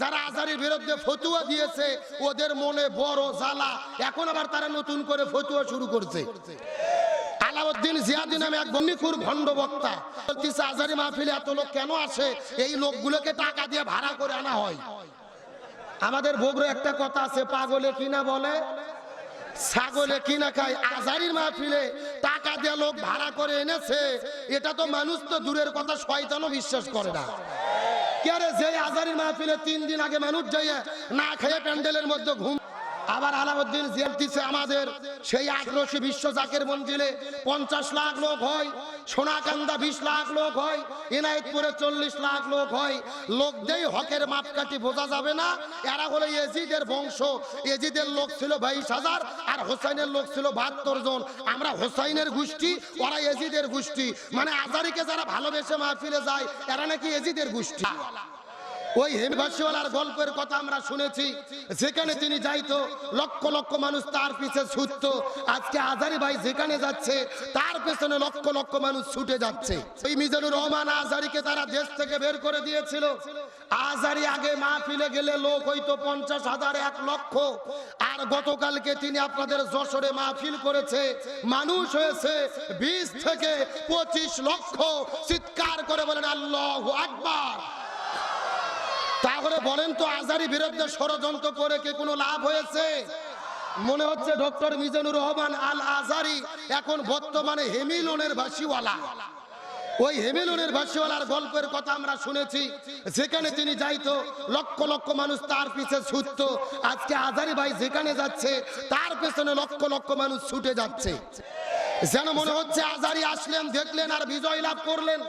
যারা আজারির বিরুদ্ধে ফতুয়া দিয়েছে, ওদের মনে বড় জ্বালা। এখন আবার তারা নতুন করে ফতুয়া শুরু করছে। আলাউদ্দিন নামে এক আজারি মাহফিলে এত লোক কেন এই লোকগুলোকে টাকা দিয়ে ভাড়া করে আনা হয়। আমাদের বগুড়া একটা কথা আছে, পাগলে কিনা বলে? ছাগলে কিনা খায়। আজারির মাহফিলে টাকা দিয়ে লোক ভাড়া করে এনেছে, এটা তো মানুষ তো দূরের কথা, শয়তানও বিশ্বাস করে না। কে যে আজারির মাহফিলে তিন দিন আগে মানুষ যাইয়া না খেয়ে প্যান্ডেলের মধ্যে ঘুম আবার আলাউদ্দিন জিয়ালতিছে আমাদের সেই আগ্রসী বিশ্ব জাকের মঞ্জিলে পঞ্চাশ লাখ লোক হয়, সোনাকান্দা বিশ লাখ লোক হয়, এনায়েতপুরে চল্লিশ লাখ লোক হয়। লোক দেই হকের মাপকাঠি বোঝা যাবে না। এরা হলো এজিদের বংশ। এজিদের লোক ছিল বাইশ হাজার আর হোসাইনের লোক ছিল বাহাত্তর জন। আমরা হোসাইনের গোষ্ঠী, ওরা এজিদের গোষ্ঠী। মানে আজারিকে যারা ভালোবেসে মাহফিলে যায়, এরা নাকি এজিদের গোষ্ঠী। ওই হেমবাসীওয়ালার গল্পের কথা আমরা শুনেছি। যেখানে তিনি যাইতো, লক্ষ লক্ষ মানুষ তার পিছে ছুটত। আজকে আজারি ভাই যেখানে যাচ্ছে, তার পেছনে লক্ষ লক্ষ মানুষ ছুটে যাচ্ছে। এই মিজানুর রহমান আজারিকে তারা দেশ থেকে বের করে দিয়েছিল। আজারি আগে মাহফিলে গেলে লোক হইতো পঞ্চাশ হাজার, এক লক্ষ। আর গতকালকে তিনি আপনাদের যশোরে মাহফিল করেছে। মানুষ হয়েছে বিশ থেকে পঁচিশ লক্ষ। চিৎকার করে বলেন, আল্লাহ আকবার। তাহলে বলেন তো আজারি বিরুদ্ধে ষড়যন্ত্র করে কি কোনো লাভ হয়েছে? মনে হচ্ছে ডক্টর মিজানুর রহমান আল আজারি এখন বর্তমানে হেমিলনের ভাসিওয়ালা ওই হেমিলনের ভাসিওয়ালার গল্পের কথা আমরা শুনেছি, যেখানে তিনি যাইতো, লক্ষ লক্ষ মানুষ তার পিছে ছুটত। আজকে আজারি ভাই যেখানে যাচ্ছে, তার পেছনে লক্ষ লক্ষ মানুষ ছুটে যাচ্ছে। যেন মনে হচ্ছে আজারি আসলেন, দেখলেন আর বিজয় লাভ করলেন।